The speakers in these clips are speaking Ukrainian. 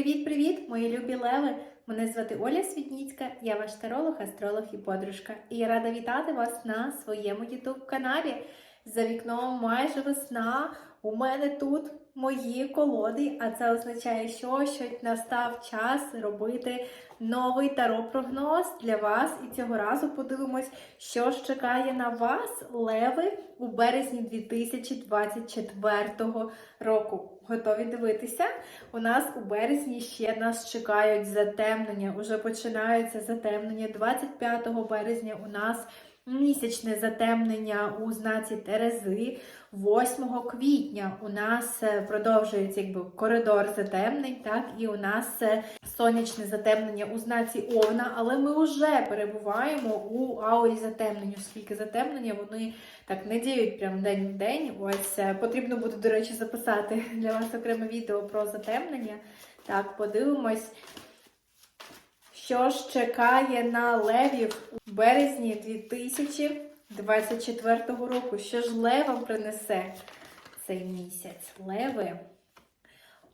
Привіт-привіт, мої любі леви! Мене звати Оля Світніцька, я ваш таролог, астролог і подружка. І я рада вітати вас на своєму youtube каналі. За вікном майже весна. У мене тут мої колоди, а це означає, що, що настав час робити новий таро-прогноз для вас. І цього разу подивимось, що ж чекає на вас, леви, у березні 2024 року. Готові дивитися? У нас у березні ще нас чекають затемнення. Уже починаються затемнення. 25 березня у нас місячне затемнення у знаці Терези. 8 квітня у нас е, продовжується якби коридор затемнень, так і у нас е, сонячне затемнення у знаці Овна, але ми вже перебуваємо у аурі затемнень, оскільки затемнення вони так не діють прям день в день. Ось е, потрібно буде, до речі, записати для вас окреме відео про затемнення. Так, подивимось. Що ж чекає на левів у березні 2024 року? Що ж левам принесе цей місяць? Леви.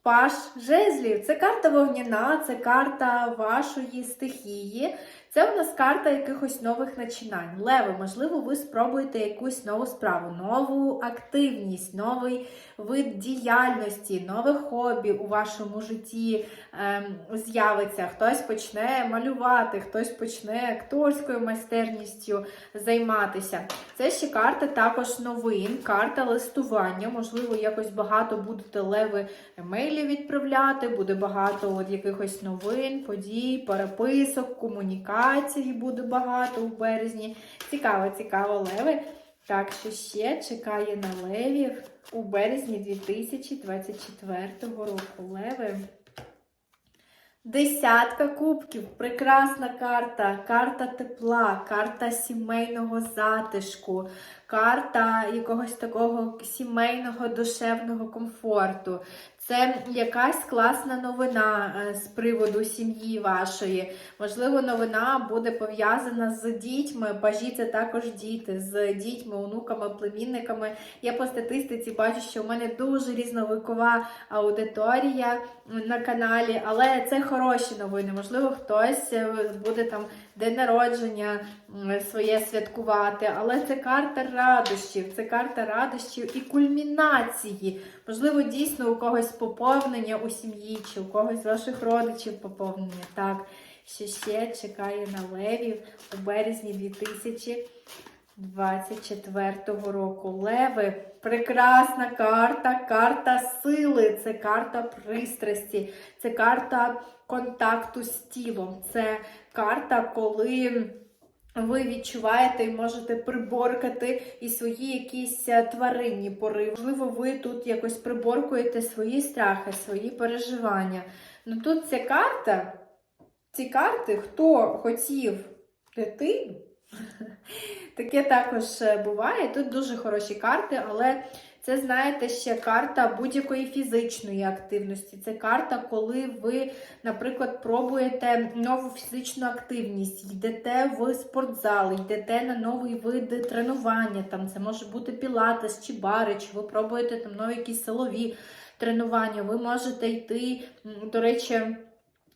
Паш жезлів. Це карта вогняна, це карта вашої стихії. Це у нас карта якихось нових начинань. Леви, можливо, ви спробуєте якусь нову справу, нову активність, новий вид діяльності, нове хобі у вашому житті ем, з'явиться. Хтось почне малювати, хтось почне акторською майстерністю займатися. Це ще карта також новин, карта листування. Можливо, якось багато будете леви емейлів відправляти, буде багато от якихось новин, подій, переписок, комунікацій буде багато у березні. Цікаво, цікаво, леви. Так, що ще чекає на левів у березні 2024 року. Леви. Десятка кубків, прекрасна карта, карта тепла, карта сімейного затишку, карта якогось такого сімейного душевного комфорту. Це якась класна новина е, з приводу сім'ї вашої. Можливо, новина буде пов'язана з дітьми. Пажі це також діти, з дітьми, онуками, племінниками. Я по статистиці бачу, що в мене дуже різновикова аудиторія на каналі, але це хороші новини. Можливо, хтось е, буде там день народження своє святкувати, але це карта радощів, це карта радощів і кульмінації. Можливо, дійсно у когось поповнення у сім'ї, чи у когось з ваших родичів поповнення. Так, що ще чекає на левів у березні 2024 року. Леви прекрасна карта, карта сили, це карта пристрасті, це карта контакту з тілом. Це карта, коли. Ви відчуваєте і можете приборкати і свої якісь е, тваринні пориви. Можливо, ви тут якось приборкуєте свої страхи, свої переживання. Ну тут ця карта, ці карти, хто хотів дитину, таке також е, буває. Тут дуже хороші карти, але це, знаєте, ще карта будь-якої фізичної активності. Це карта, коли ви, наприклад, пробуєте нову фізичну активність, йдете в спортзал, йдете на новий вид тренування. Там Це може бути пілатес чи бари, чи ви пробуєте там нові якісь силові тренування. Ви можете йти, до речі,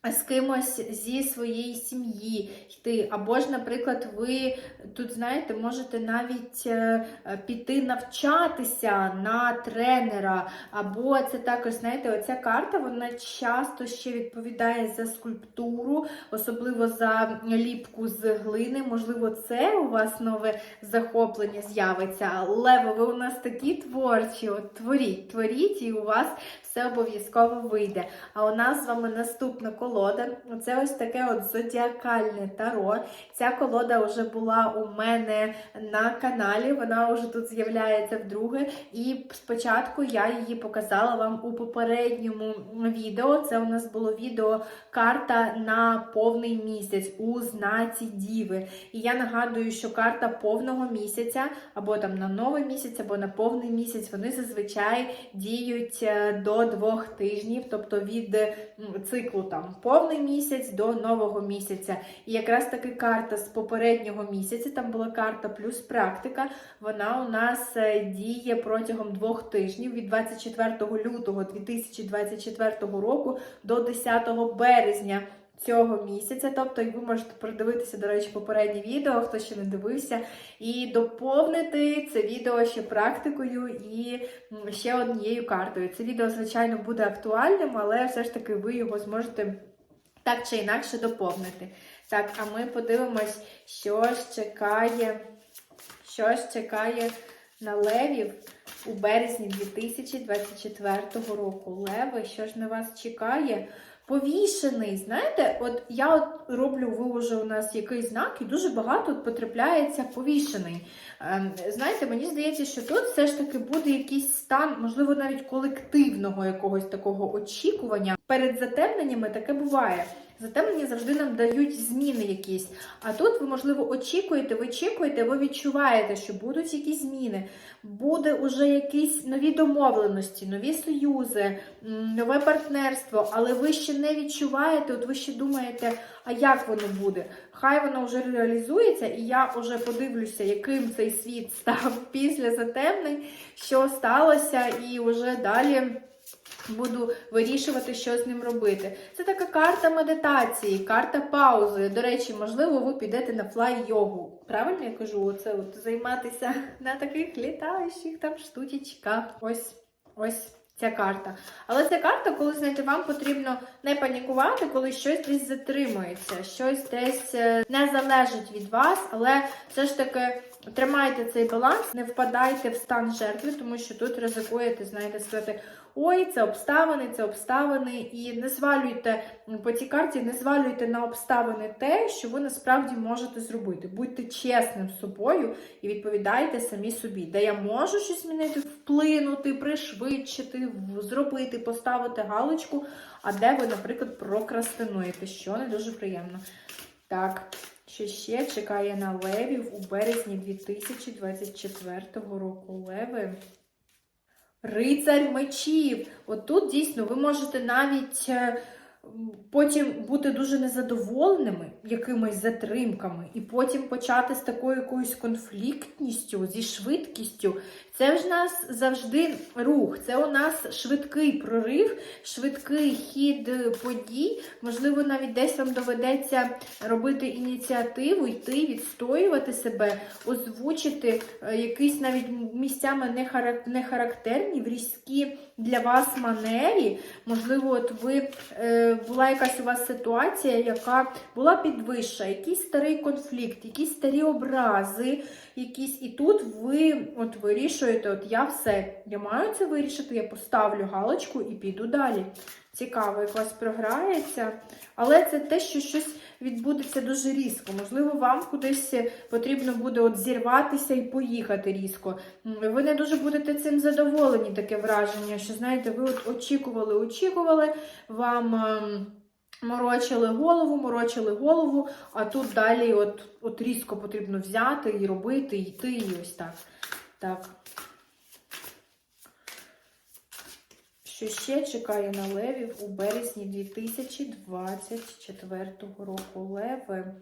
з кимось зі своєї сім'ї йти. Або ж, наприклад, ви тут, знаєте, можете навіть е, піти навчатися на тренера. Або це також, знаєте, оця карта вона часто ще відповідає за скульптуру, особливо за ліпку з глини. Можливо, це у вас нове захоплення з'явиться. Але ви у нас такі творчі, от творіть, творіть, і у вас все обов'язково вийде. А у нас з вами наступна колода. Це ось таке от зодіакальне таро. Ця колода вже була у мене на каналі, вона вже тут з'являється вдруге. І спочатку я її показала вам у попередньому відео. Це у нас було відео карта на повний місяць у знаці Діви. І я нагадую, що карта повного місяця, або там на новий місяць, або на повний місяць, вони зазвичай діють до двох тижнів, тобто від циклу там повний місяць до нового місяця. І якраз таки карта з попереднього місяця, там була карта плюс практика. Вона у нас е, діє протягом двох тижнів від 24 лютого 2024 року до 10 березня. Цього місяця, тобто, ви можете продивитися, до речі, попереднє відео, хто ще не дивився, і доповнити це відео ще практикою і ще однією картою. Це відео, звичайно, буде актуальним, але все ж таки ви його зможете так чи інакше доповнити. Так, а ми подивимось, що ж чекає, що ж чекає на левів у березні 2024 року. Леви, що ж на вас чекає? Повішений, знаєте, от я от роблю, виложу у нас якийсь знак, і дуже багато от потрапляється повішений. Ем, знаєте, мені здається, що тут все ж таки буде якийсь стан, можливо, навіть колективного якогось такого очікування. Перед затемненнями таке буває. Затемнення завжди нам дають зміни якісь. А тут ви, можливо, очікуєте, ви очікуєте, ви відчуваєте, що будуть якісь зміни, буде уже якісь нові домовленості, нові союзи, нове партнерство, але ви ще не відчуваєте, от ви ще думаєте, а як воно буде? Хай воно вже реалізується, і я вже подивлюся, яким цей світ став після затемнень, що сталося, і вже далі. Буду вирішувати, що з ним робити. Це така карта медитації, карта паузи. До речі, можливо, ви підете на флай-йогу. Правильно я кажу, оце от займатися на таких літаючих там штучечках. Ось ось ця карта. Але ця карта, коли знаєте, вам потрібно не панікувати, коли щось десь затримується, щось десь е, не залежить від вас, але все ж таки. Тримайте цей баланс, не впадайте в стан жертви, тому що тут ризикуєте, знаєте, сказати, ой, це обставини, це обставини, і не звалюйте по цій карті, не звалюйте на обставини те, що ви насправді можете зробити. Будьте чесним з собою і відповідайте самі собі, де я можу щось змінити, вплинути, пришвидшити, зробити, поставити галочку, а де ви, наприклад, прокрастинуєте, що не дуже приємно. Так. Що ще чекає на левів у березні 2024 року? Леви. Рицарь мечів. От тут дійсно ви можете навіть е, потім бути дуже незадоволеними якимись затримками, і потім почати з такою якоюсь конфліктністю, зі швидкістю. Це ж у нас завжди рух, це у нас швидкий прорив, швидкий хід подій. Можливо, навіть десь вам доведеться робити ініціативу, йти, відстоювати себе, озвучити е, якісь навіть місцями нехарак- нехарактерні, різкі для вас манері. Можливо, от ви е, була якась у вас ситуація, яка була підвища, якийсь старий конфлікт, якісь старі образи, якісь, і тут ви от вирішуєте, от я все, я маю це вирішити, я поставлю галочку і піду далі. Цікаво, як вас програється, але це те, що щось відбудеться дуже різко. Можливо, вам кудись потрібно буде от зірватися і поїхати різко. Ви не дуже будете цим задоволені, таке враження, що знаєте, ви от очікували, очікували, вам. Морочили голову, морочили голову, а тут далі от, от різко потрібно взяти і робити, і йти, і ось так. Так. Що ще чекає на левів у березні 2024 року? Леви.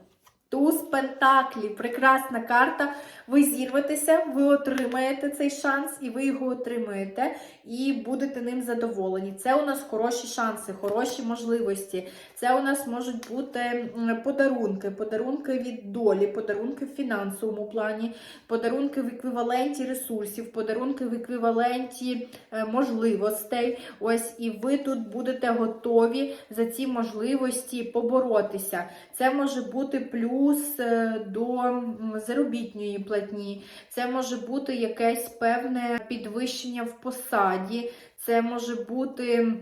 Туз Пентаклі, прекрасна карта. Ви зірветеся, ви отримаєте цей шанс, і ви його отримаєте, і будете ним задоволені. Це у нас хороші шанси, хороші можливості. Це у нас можуть бути подарунки, подарунки від долі, подарунки в фінансовому плані, подарунки в еквіваленті ресурсів, подарунки в еквіваленті е, можливостей. Ось і ви тут будете готові за ці можливості поборотися. Це може бути плюс е, до заробітної платні, це може бути якесь певне підвищення в посаді, це може бути.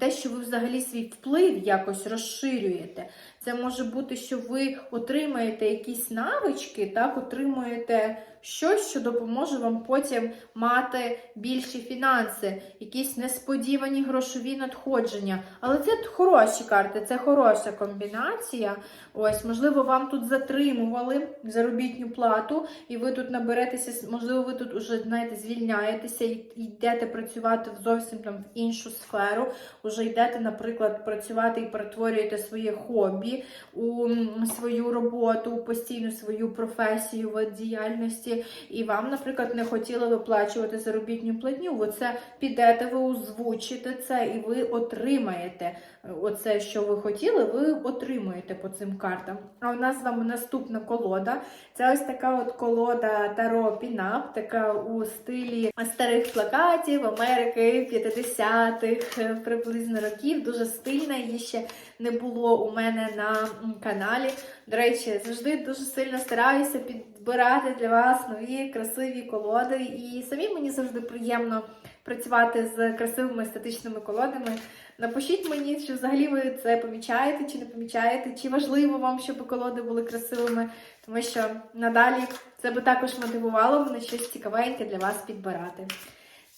Те, що ви взагалі свій вплив якось розширюєте. Це може бути, що ви отримаєте якісь навички, так, отримуєте щось, що допоможе вам потім мати більші фінанси, якісь несподівані грошові надходження. Але це хороші карти, це хороша комбінація. Ось, можливо, вам тут затримували заробітну плату, і ви тут наберетеся, можливо, ви тут уже знаєте, звільняєтеся і йдете працювати в зовсім там в іншу сферу. Уже йдете, наприклад, працювати і перетворюєте своє хобі у свою роботу, постійну свою професію в діяльності. І вам, наприклад, не хотіли виплачувати заробітну платню. Ви це підете, ви озвучите це, і ви отримаєте оце, що ви хотіли, ви отримуєте по цим картам. А у нас з вами наступна колода. Це ось така от колода Таро Пінап, така у стилі старих плакатів Америки 50-х е, приблизно років. Дуже стильна, її ще не було у мене на каналі. До речі, завжди дуже сильно стараюся підбирати для вас нові красиві колоди. І самі мені завжди приємно працювати з красивими естетичними колодами. Напишіть мені, чи взагалі ви це помічаєте, чи не помічаєте, чи важливо вам, щоб колоди були красивими, тому що надалі це би також мотивувало мене щось цікавеньке для вас підбирати.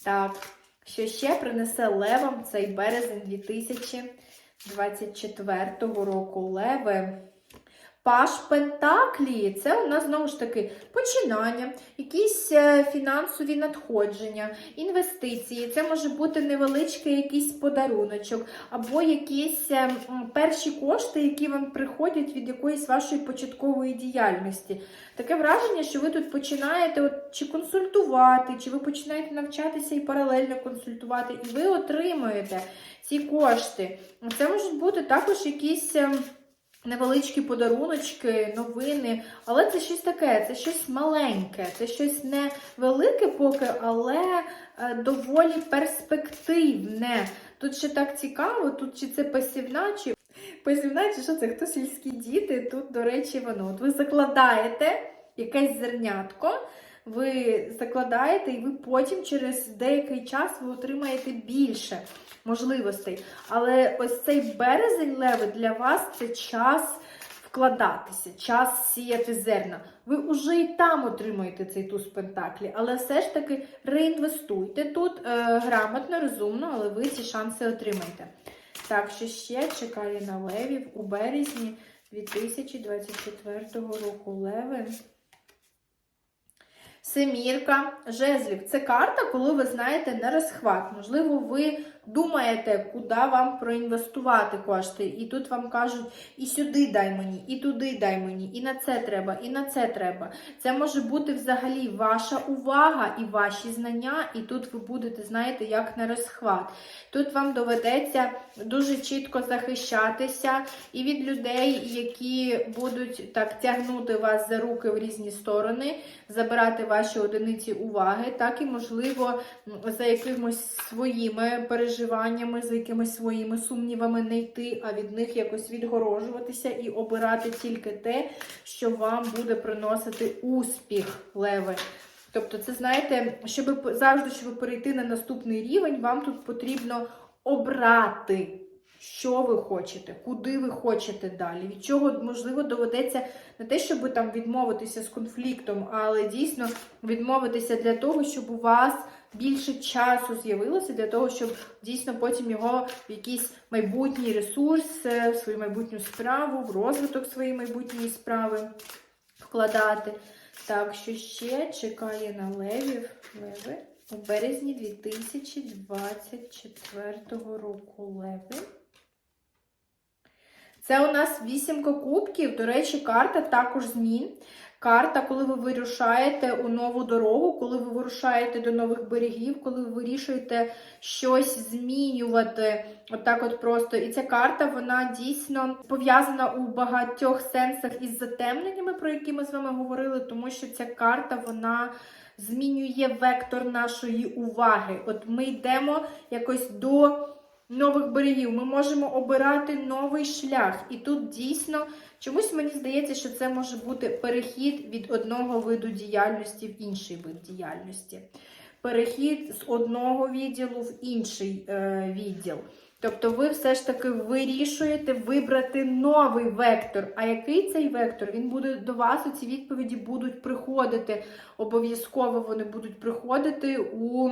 Так, що ще принесе левам цей березень 2024 року леви? Паш Пентаклі це у нас знову ж таки починання, якісь е, фінансові надходження, інвестиції. Це може бути невеличкий якийсь подаруночок, або якісь е, перші кошти, які вам приходять від якоїсь вашої початкової діяльності. Таке враження, що ви тут починаєте от, чи консультувати, чи ви починаєте навчатися і паралельно консультувати, і ви отримуєте ці кошти. Це можуть бути також якісь. Невеличкі подаруночки, новини, але це щось таке, це щось маленьке, це щось не велике поки, але е, доволі перспективне. Тут ще так цікаво, тут чи це пасівна, чи пасівна, чи що це хто сільські діти. Тут, до речі, воно. От ви закладаєте якесь зернятко. Ви закладаєте, і ви потім через деякий час ви отримаєте більше можливостей. Але ось цей березень леви для вас це час вкладатися, час сіяти зерна. Ви вже і там отримуєте цей туз пентаклі, але все ж таки реінвестуйте тут е, грамотно, розумно, але ви ці шанси отримаєте. Так, що ще чекає на левів у березні 2024 року леви. Семірка жезлів. Це карта, коли ви знаєте на розхват. Можливо, ви думаєте, куди вам проінвестувати кошти. І тут вам кажуть, і сюди дай мені, і туди дай мені, і на це треба, і на це треба. Це може бути взагалі ваша увага і ваші знання, і тут ви будете, знаєте, як на розхват. Тут вам доведеться дуже чітко захищатися і від людей, які будуть так тягнути вас за руки в різні сторони, забирати ваші одиниці уваги, так і, можливо, за якимось своїми переживаннями, за якимись своїми сумнівами не йти, а від них якось відгорожуватися і обирати тільки те, що вам буде приносити успіх, леви. Тобто, це знаєте, щоб завжди, щоб перейти на наступний рівень, вам тут потрібно обрати. Що ви хочете, куди ви хочете далі, від чого, можливо, доведеться не те, щоб там відмовитися з конфліктом, але дійсно відмовитися для того, щоб у вас більше часу з'явилося, для того, щоб дійсно потім його в якийсь майбутній ресурс, е, в свою майбутню справу, в розвиток своєї майбутньої справи вкладати. Так, що ще чекає на левів леви у березні 2024 року леви. Це у нас вісімка кубків. До речі, карта також змін. Карта, коли ви вирушаєте у нову дорогу, коли ви вирушаєте до нових берегів, коли ви вирішуєте щось змінювати. Отак от просто. І ця карта, вона дійсно пов'язана у багатьох сенсах із затемненнями, про які ми з вами говорили, тому що ця карта, вона. Змінює вектор нашої уваги. От ми йдемо якось до нових берегів. Ми можемо обирати новий шлях. І тут дійсно чомусь мені здається, що це може бути перехід від одного виду діяльності в інший вид діяльності. Перехід з одного відділу в інший е, відділ. Тобто ви все ж таки вирішуєте вибрати новий вектор. А який цей вектор? Він буде до вас, ці відповіді будуть приходити. Обов'язково вони будуть приходити у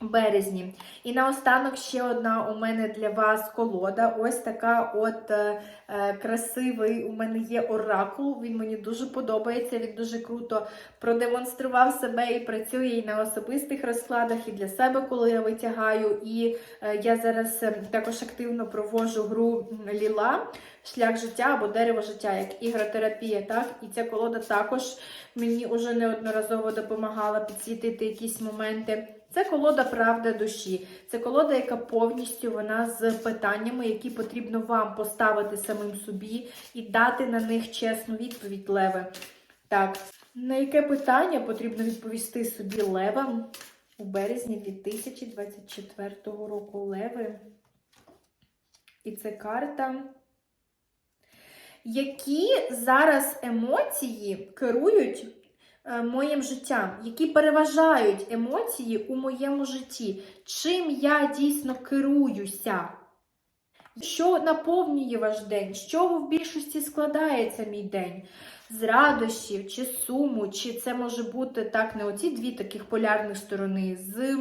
березні. І наостанок ще одна у мене для вас колода. Ось така от е, е, красивий у мене є оракул. Він мені дуже подобається, він дуже круто продемонстрував себе і працює і на особистих розкладах, і для себе, коли я витягаю. І е, я зараз е, також активно проводжу гру Ліла. Шлях життя або дерево життя, як ігротерапія, так? І ця колода також мені уже неодноразово допомагала підсвітити якісь моменти. Це колода правда душі. Це колода, яка повністю вона з питаннями, які потрібно вам поставити самим собі і дати на них чесну відповідь, Леве. Так, на яке питання потрібно відповісти собі левам у березні 2024 року Леви? І це карта. Які зараз емоції керують моїм життям, які переважають емоції у моєму житті? Чим я дійсно керуюся? Що наповнює ваш день? З чого в більшості складається мій день? З радощів чи суму, чи це може бути так, не оці дві таких полярних сторони, з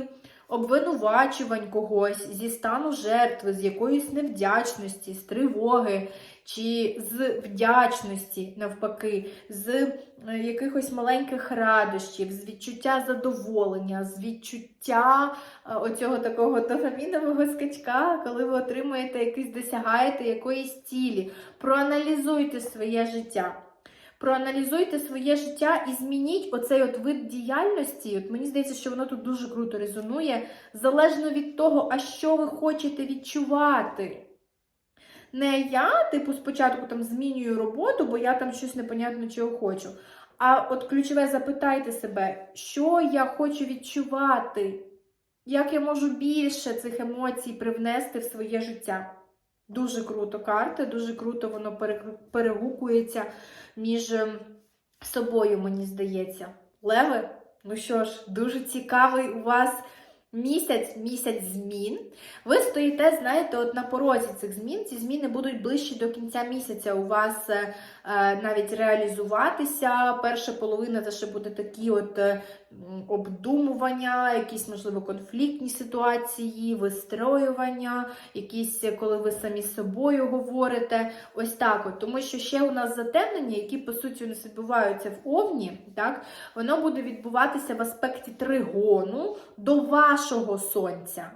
обвинувачувань когось, зі стану жертви, з якоїсь невдячності, з тривоги, чи з вдячності, навпаки, з е, якихось маленьких радощів, з відчуття задоволення, з відчуття е, оцього такого дофамінового скачка, коли ви отримуєте якийсь, досягаєте якоїсь цілі. Проаналізуйте своє життя. Проаналізуйте своє життя і змініть оцей от вид діяльності. От мені здається, що воно тут дуже круто резонує, залежно від того, а що ви хочете відчувати. Не я, типу, спочатку там змінюю роботу, бо я там щось непонятно чого хочу. А от ключове запитайте себе, що я хочу відчувати, як я можу більше цих емоцій привнести в своє життя. Дуже круто карта, дуже круто воно пере- перегукується між ем, собою, мені здається. Леви, ну що ж, дуже цікавий у вас місяць, місяць змін. Ви стоїте, знаєте, от на порозі цих змін. Ці зміни будуть ближче до кінця місяця у вас е, е, навіть реалізуватися. Перша половина це ще буде такі от е, обдумування, якісь, можливо, конфліктні ситуації, вистроювання, якісь, коли ви самі з собою говорите. Ось так от. Тому що ще у нас затемнення, які, по суті, у відбуваються в Овні, так, воно буде відбуватися в аспекті тригону до вашого сонця.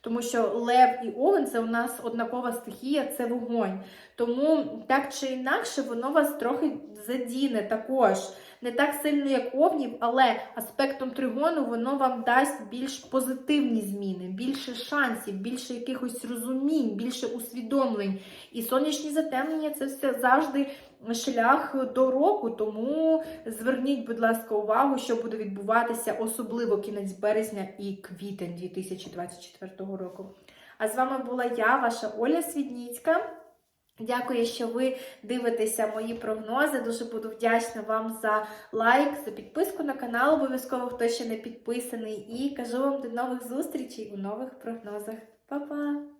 Тому що лев і овен це у нас однакова стихія, це вогонь. Тому так чи інакше, воно вас трохи задіне також. Не так сильно, як овнів, але аспектом тригону воно вам дасть більш позитивні зміни, більше шансів, більше якихось розумінь, більше усвідомлень. І сонячні затемнення це все завжди шлях до року. Тому зверніть, будь ласка, увагу, що буде відбуватися, особливо кінець березня і квітень 2024 року. А з вами була я, ваша Оля Свідніцька. Дякую, що ви дивитеся мої прогнози. Дуже буду вдячна вам за лайк, за підписку на канал. Обов'язково хто ще не підписаний. І кажу вам до нових зустрічей у нових прогнозах. Па-па!